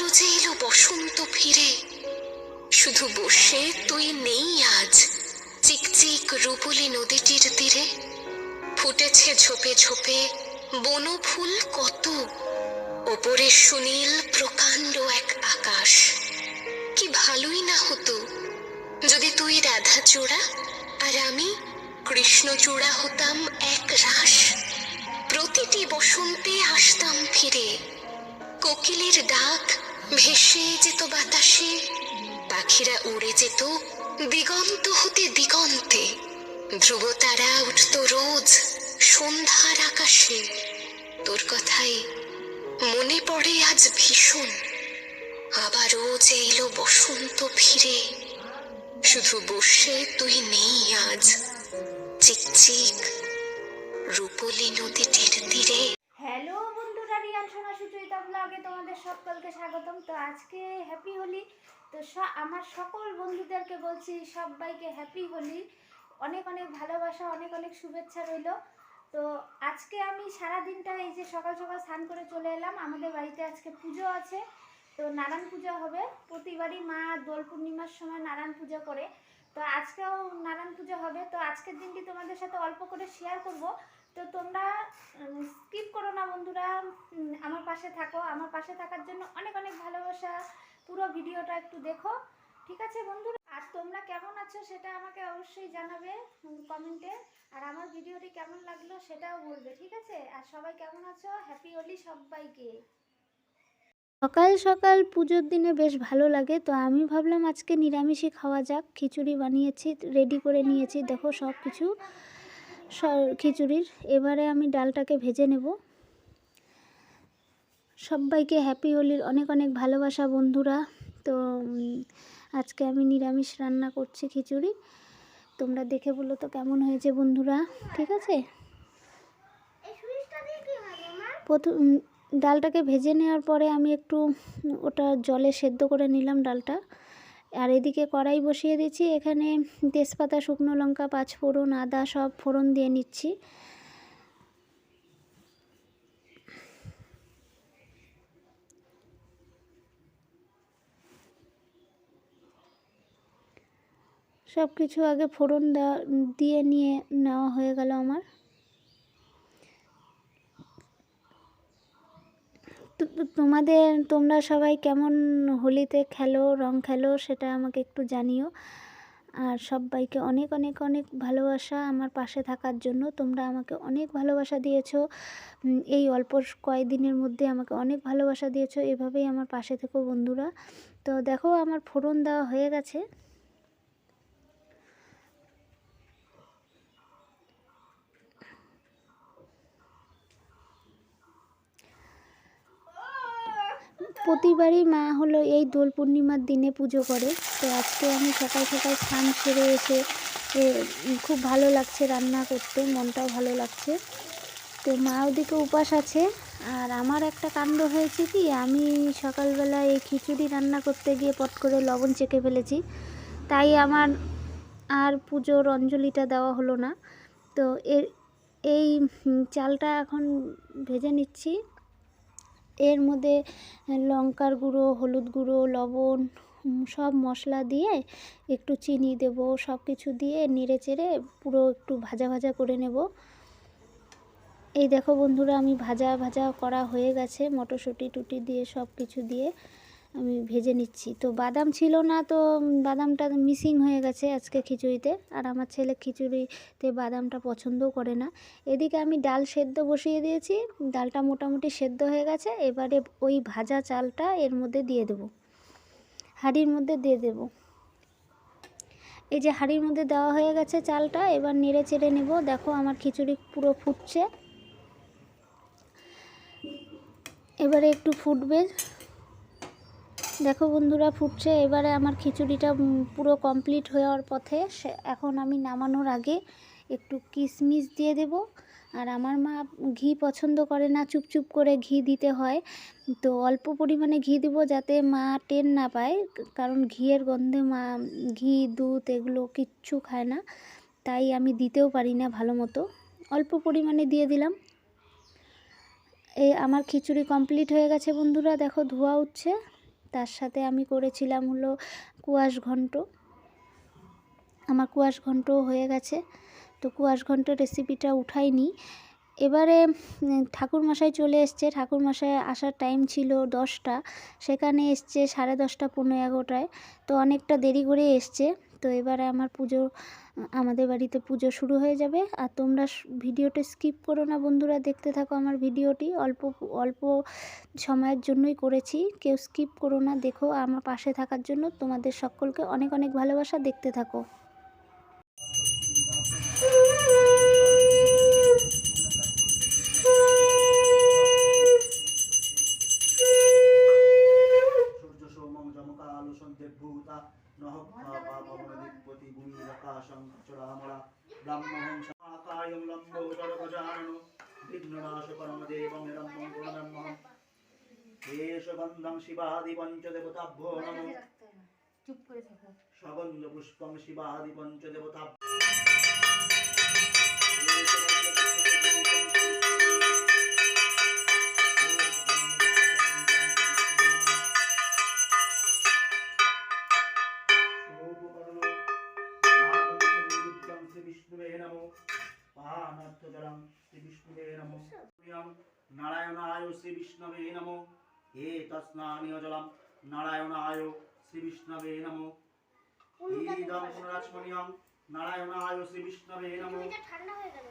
আবারও যে এলো বসন্ত ফিরে। শুধু বসে তুই নেই আজ। চিকচিক রূপলি নদীটির তীরে। ফুটেছে ঝোপে ঝোপে বনফুল কত। ওপরে সুনীল প্রকাণ্ড এক আকাশ। কি ভালোই না হতো। যদি তুই রাধা চূড়া আর আমি কৃষ্ণচূড়া হতাম এক রাস প্রতিটি বসন্তে আসতাম ফিরে। কোকিলের ডাক ভেসে যেত বাতাসে, পাখিরা উড়ে যেত দিগন্ত হতে দিগন্তে। ধ্রুবতারা উঠত রোজ সন্ধ্যার আকাশে। তোর কথাই মনে পড়ে আজ ভীষণ। আবারও যে এলো বসন্ত ফিরে শুধু বসে তুই নেই আজ। চিকচিক রূপলি নদীটির তীরে। সকলকে স্বাগতম। তো আজকে হ্যাপি হোলি। তো আমার সকল বন্ধুদেরকে বলছি, সবাইকে হ্যাপি হোলি। অনেক অনেক ভালোবাসা, অনেক অনেক শুভেচ্ছা রইল। তো আজকে আমি সারা দিনটা এই যে সকাল সকাল স্নান করে চলে এলাম। আমাদের বাড়িতে আজকে পুজো আছে। তো নারায়ণ পূজা হবে। প্রতিবারই মা দোল পূর্ণিমার সময় নারায়ণ পূজা করে। তো আজকেও নারায়ণ পূজা হবে। তো আজকের দিনটি তোমাদের সাথে অল্প করে শেয়ার করব। তো তোমরা স্কিপ করো না বন্ধুরা। আমার পাশে থাকো। আমার পাশে থাকার জন্য অনেক অনেক ভালোবাসা। পুরো ভিডিওটা একটু দেখো, ঠিক আছে বন্ধুরা? আর তোমরা কেমন আছো সেটা আমাকে অবশ্যই জানাবে কমেন্টে আর আমার ভিডিওটি কেমন লাগল সেটাও বলবে, ঠিক আছে? আর সবাই কেমন আছো? হ্যাপি হোলি সবাইকে। সকাল সকাল পুজোর দিনে বেশ ভালো লাগে, তো আমি ভাবলাম আজকে নিরামিষই খাওয়া যাক। খিচুড়ি বানিয়েছি রেডি করে নিয়েছি। দেখো সব কিছু খিচুড়ির। এবারে আমি ডালটাকে ভেজে নেব। সবাইকে হ্যাপি হোলির অনেক অনেক ভালোবাসা বন্ধুরা। তো আজকে আমি নিরামিষ রান্না করছি খিচুড়ি। তোমরা দেখে বলো তো কেমন হয়েছে বন্ধুরা ঠিক আছে? প্রথম ডালটাকে ভেজে নেওয়ার পরে আমি একটু ওটা জলে সেদ্ধ করে নিলাম ডালটা। আর এদিকে কড়াই বসিয়ে দিচ্ছি। এখানে তেজপাতা, শুকনো লঙ্কা পাঁচ ফোড়ন আদা সব ফোড়ন দিয়ে নিচ্ছি। সব কিছু আগে ফোড়ন দিয়ে নিয়ে নেওয়া হয়ে গেল আমার তো- তো তোমাদের, তোমরা সবাই কেমন হোলিতে খেলো, রং খেলো সেটা আমাকে একটু জানিও। আর সবাইকে অনেক অনেক অনেক ভালোবাসা আমার পাশে থাকার জন্য। তোমরা আমাকে অনেক ভালোবাসা দিয়েছ। এই অল্প কয়েকদিনের মধ্যে আমাকে অনেক ভালোবাসা দিয়েছ। এভাবেই আমার পাশে থেকো বন্ধুরা। তো দেখো আমার ফোড়ন দেওয়া হয়ে গেছে। প্রতিবারই মা হলো এই দোল পূর্ণিমার দিনে পুজো করে। তো আজকে আমি সকাল সকাল স্নান সেরে এসে খুব ভালো লাগছে রান্না করতে, মনটাও ভালো লাগছে। তো মা ওদিকে উপাস আছে, আর আমার একটা কাণ্ড হয়েছে কি, আমি সকালবেলা এই খিচুড়ি রান্না করতে গিয়ে পট করে লবণ চেকে ফেলেছি। তাই আমার আর পুজোর অঞ্জলিটা দেওয়া হলো না। তো এর, এই চালটা এখন ভেজে নিচ্ছি। এর মধ্যে লঙ্কার গুঁড়ো, হলুদ গুঁড়ো, লবণ সব মশলা দিয়ে একটু চিনি দেব, সব কিছু দিয়ে নেড়ে চেড়ে পুরো একটু ভাজা ভাজা করে নেব। এই দেখো বন্ধুরা, আমি ভাজা ভাজা করা হয়ে গেছে, মটরশুঁটি টুটি দিয়ে সব কিছু দিয়ে। আমি ভেজে নিচ্ছি। তো বাদাম ছিল না, তো বাদামটা মিসিং হয়ে গেছে আজকে খিচুড়িতে। আর আমার ছেলে খিচুড়িতে বাদামটা পছন্দও করে না। এদিকে আমি ডাল সেদ্ধ বসিয়ে দিয়েছি। ডালটা মোটামুটি সেদ্ধ হয়ে গেছে। এবারে ওই ভাজা চালটা এর মধ্যে দিয়ে দেব। হাঁড়ির মধ্যে দিয়ে দেব। এই যে হাঁড়ির মধ্যে দেওয়া হয়ে গেছে চালটা, এবার নেড়ে চেড়ে নেব। দেখো আমার খিচুড়ি পুরো ফুটছে। এবারে একটু ফুটবে। দেখো বন্ধুরা, ফুটছে। এবারে আমার খিচুড়িটা পুরো কমপ্লিট হওয়ার পথে এখন আমি নামানোর আগে একটু কিশমিশ দিয়ে দেব। আর আমার মা ঘি পছন্দ করে না চুপচুপ করে ঘি দিতে হয়। তো অল্প পরিমাণে ঘি দিব যাতে মা টেন না পায়, কারণ ঘিয়ের গন্ধে মা, ঘি, দুধ এগুলো কিচ্ছু খায় না। তাই আমি দিতেও পারি না ভালো মতো। অল্প পরিমাণে দিয়ে দিলাম। এ, আমার খিচুড়ি কমপ্লিট হয়ে গেছে বন্ধুরা, দেখো ধোয়া উঠছে। তার সাথে আমি করেছিলাম হলো কুয়াশ ঘন্ট। আমার কুয়াশ ঘন্টও হয়ে গেছে। তো কুয়াশ ঘন্ট রেসিপিটা উঠাইনি। এবারে ঠাকুরমশাই চলে এসছে। ঠাকুরমশাই আসার টাইম ছিল দশটা। সেখানে এসছে সাড়ে দশটা, পনেরো এগারোটায়। তো অনেকটা দেরি করে এসছে। তো এবারে আমার পুজো, আমাদের বাড়িতে পুজো শুরু হয়ে যাবে। আর তোমরা ভিডিওটা স্কিপ করো না বন্ধুরা, দেখতে থাকো আমার ভিডিওটি। অল্প অল্প সময়ের জন্যই করেছি, কেউ স্কিপ করো না। দেখো আমার পাশে থাকার জন্য তোমাদের সকলকে অনেক অনেক ভালোবাসা। দেখতে থাকো। সমাকায়ং লম্বো সর্বজাননো নিরম্বং শিবাদি পঞ্চদেবতাভ্যো নমো সগন্ধ পুষ্পং শিবাদি পঞ্চদেবতাভ্যো নারায়ণায় শ্রী বিষ্ণবে নমো। হে তৎস্নানীয় জলম নারায়ণায় শ্রীবিষ্ণবে নমো। নম নারায়ণায় শ্রীবিষ্ণবে নমো। ঠান্ডা হয়ে গেল